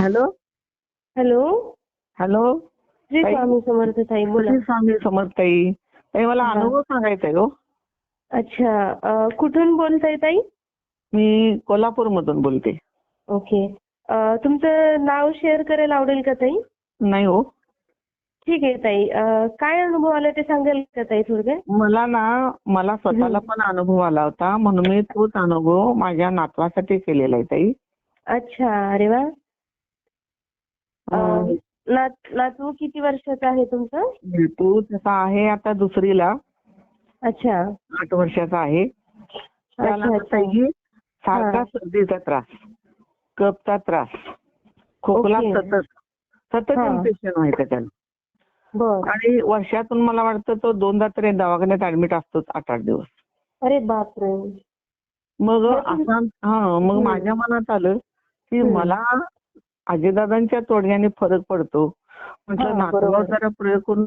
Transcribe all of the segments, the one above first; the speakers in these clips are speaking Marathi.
हॅलो? हॅलो? हॅलो? श्री ताई. स्वामी समर्थ ताई बोला. श्री स्वामी समर्थ ताई. ताई मला. अनुभव सांगायचा आहे हो. अच्छा अं, कुठून बोलताय ताई? मी कोल्हापूरमधून बोलते. ओके. अं, तुमचं नाव शेअर करायला आवडेल का ताई? नाही हो. ठीक आहे ताई. अं, काय अनुभव आला ते सांगाल का ताई थोडक्यात? मला ना मला स्वतःला. पण अनुभव आला होता. म्हणून मी तोच अनुभव माझ्या नातवासाठी केलेला आहे ताई. अच्छा अरे वा. नात नातू किती वर्षाचा आहे तुमचं तो तसा आहे आता दुसरीला अच्छा आठ वर्षाचा आहे सारखा. सर्दीचा त्रास कपचा त्रास खोकला. सतत सतत. इन्फेक्शन व्हायचं त्याला आणि वर्षातून मला वाटतं तो दोनदा तरी दवाखान्यात ऍडमिट असतोच आठ आठ दिवस अरे बापरे मग हा मग. माझ्या मनात आलं की. मला अजयदादांच्या तोडण्याने फरक पडतो. म्हटलं. जरा प्रयोग करून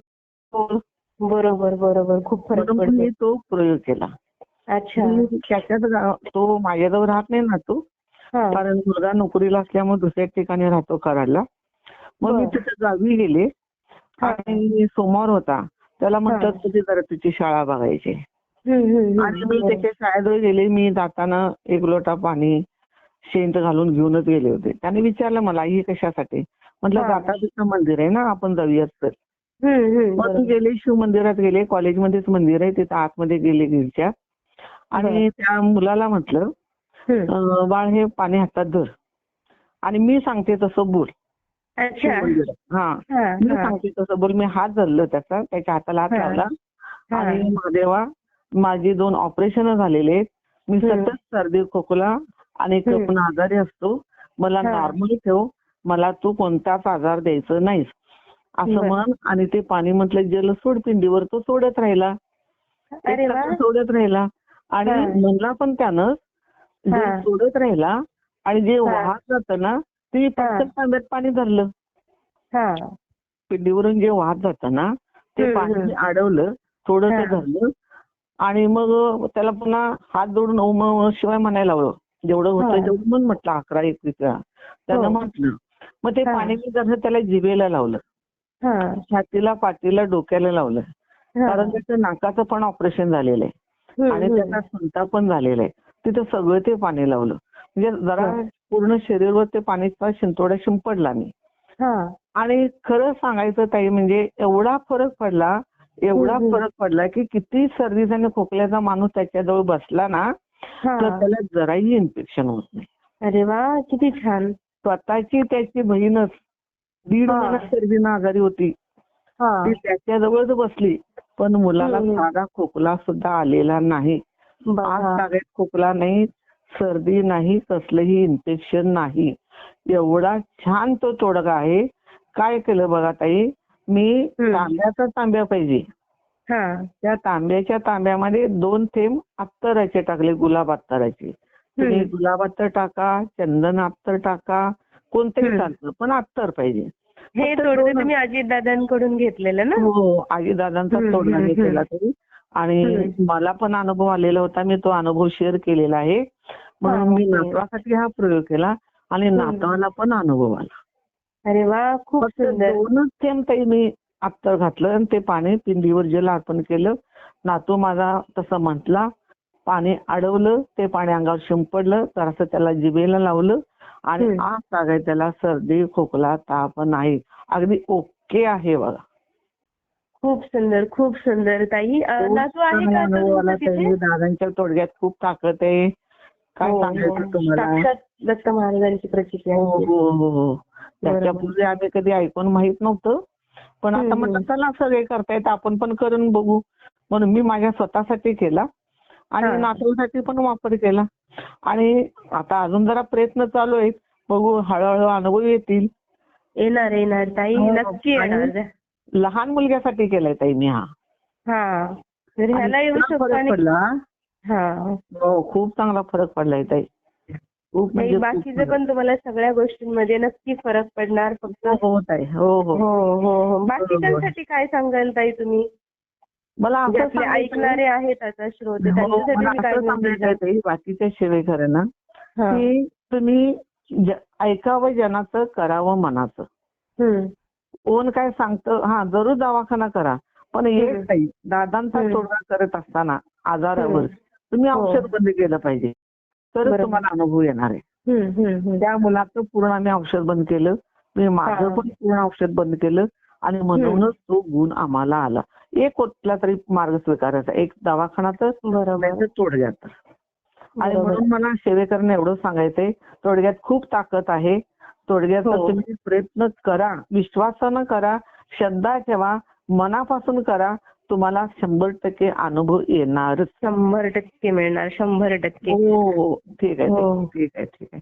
बरोबर बरोबर. खूप फरक पडतो. तो प्रयोग केला. अच्छा. त्याच्यात तो माझ्याजवळ राहत नाही ना तो हा. कारण मुलगा नोकरीला असल्यामुळे दुसऱ्या ठिकाणी राहतो कराडला. मग मी. तिथे गावी गेले. आणि सोमवार होता. त्याला म्हटलं. तुझी जरा तुझी शाळा बघायची. आणि मी त्याच्या शाळेजवळ गेले. मी जाताना एक लोटा पाणी शेंट घालून घेऊनच गेले होते त्याने विचारलं मला ही कशासाठी म्हटलं. जाता तिथं मंदिर आहे ना आपण जाऊयात तर मग. गेले शिव मंदिरात गेले कॉलेजमध्येच मंदिर आहे तिथं आतमध्ये गेले गिरच्या आणि त्या मुलाला म्हटलं बाळ हे पाणी हातात धर आणि मी सांगते तसं बोल. हा मी. सांगते तसं बोल मी हात धरलं त्याचा त्याच्या हाताला हात. लावला. आणि महादेवा माझी दोन ऑपरेशन झालेले आहेत मी. सतत सर्दी खोकला आणि हम्म. कपून आजारी असतो मला. नॉर्मल ठेव मला तू कोणताच आजार द्यायचं नाहीस असं. म्हण आणि ते पाणी म्हटलं जल सोड पिंडीवर तो सोडत राहिला सोडत राहिला आणि. म्हणला पण त्यानं. सोडत राहिला आणि जे. वाहत जातं ना ते पटकन तांब्यात पाणी धरलं हा पिंडीवरून जे वाहत जातं ना ते पाणी. अडवलं थोडं ते. धरलं आणि मग त्याला पुन्हा हात जोडून ओम शिवाय म्हणायला लावलं जेवढं. होतं तेवढं म्हण म्हटलं अकरा एकवीस वेळा त्यानं हो. म्हटलं मग ते. पाणी मी जसं त्याला जिभेला लावलं छातीला पाठीला डोक्याला लावलं. कारण त्याचं नाकाचं पण ऑपरेशन झालेलं आहे आणि. त्याचा संताप पण झालेला आहे तिथं सगळं ते पाणी लावलं म्हणजे जरा. पूर्ण शरीरवर ते पाणीचा शिंतोड्या शिंपडला मी हा आणि खरं सांगायचं ताई म्हणजे एवढा फरक पडला एवढा. फरक पडला की किती सर्दीचा आणि खोकल्याचा माणूस त्याच्याजवळ बसला ना तर त्याला जराही इन्फेक्शन होत नाही. अरे वा किती छान. स्वतःची त्याची बहीणच दीड हा. महिना सर्दीनं आजारी होती. ती त्याच्याजवळच बसली पण मुलाला. साधा खोकला सुद्धा आलेला नाही. आज खोकला नाही सर्दी नाही कसलंही इन्फेक्शन नाही. एवढा छान तो तोडगा आहे. काय केलं बघा ताई? मी. तांब्याचा तांब्या पाहिजे. त्या तांब्याच्या तांब्यामध्ये दोन थेंब अत्तराचे टाकले गुलाब अत्तराचे तुम्ही. गुलाब अत्तर टाका चंदन अत्तर टाका कोणतंही. चालतं पण अत्तर पाहिजे हे तुम्ही अजित दादांकडून घेतलेलं ना हो आई दादांचा हम्म, तोडगा हम्म, घेतलेला. तरी आणि. मला पण अनुभव आलेला होता मी तो अनुभव शेअर केलेला आहे म्हणून मी. नातवासाठी हा प्रयोग केला आणि. नातवाला पण अनुभव आला अरे वा खूप सुंदर दोनच थेंब ताई मी अत्तर घातलं आणि ते पाणी पिंडीवर जल अर्पण केलं नातू माझा तसं म्हटला पाणी अडवलं ते पाणी अंगावर शिंपडलं तर असं त्याला जिभेला लावलं आणि. आज सांगाय त्याला सर्दी खोकला ताप नाही अगदी ओके आहे बघा खूप सुंदर खूप सुंदर ताई नातू आहे का आता तुमचं. तिथे? दादांच्या तोडग्यात खूप ताकद आहे काय हो, सांगायचं हो. तुम्हाला साक्षात दत्त महाराजांची प्रतिक्रिया हो आहे. हो हो हो त्याच्या बरोबर. पूर्वी आम्ही कधी ऐकून माहीत नव्हतं पण आता म्हटलं. चला सगळे करतायत आपण पण करून बघू. म्हणून मी माझ्या स्वतःसाठी केला आणि. नातूसाठी पण वापर केला. आणि आता अजून जरा प्रयत्न चालू आहेत. बघू हळूहळू अनुभव येतील. येणार येणार. ताई हो, नक्की येणार. लहान मुलग्यासाठी केलाय ताई मी हा. हा. ह्याला येऊ शकतो हा. हो खूप चांगला फरक पडलाय ताई. खूप म्हणजे बाकीचं. पण तुम्हाला सगळ्या गोष्टींमध्ये नक्की फरक पडणार फक्त हो हो ताई हो हो हो हो बाकीच्यांसाठी काय सांगाल ताई तुम्ही मला आपले ऐकणारे आहेत आता श्रोते त्यांच्यासाठी काय सांगायचं बाकीच्या सेवेकरांना. की तुम्ही ऐकावं जनाचं करावं मनाचं. कोण काय सांगतं हा जरूर दवाखाना करा पण एक. नाही दादांचा. तोडगा करत असताना आजारावर. तुम्ही. औषध बंद केलं पाहिजे तरच. तुम्हाला अनुभव येणार आहे. त्या मुलाचं पूर्ण आम्ही औषध बंद केलं मी माझं. पण पूर्ण औषध बंद केलं आणि म्हणूनच तो गुण आम्हाला आला एक कुठला तरी मार्ग स्वीकारायचा एक दवाखाना तर तोडग्यात आणि. म्हणून मला सेवेकरने एवढं सांगायचंय तोडग्यात खूप ताकद आहे तोडग्याचा हो. तुम्ही प्रयत्न करा विश्वासानं करा श्रद्धा ठेवा मनापासून करा तुम्हाला शंभर टक्के अनुभव येणारच. शंभर टक्के मिळणार शंभर टक्के. हो हो ठीक आहे हो. ठीक आहे ठीक आहे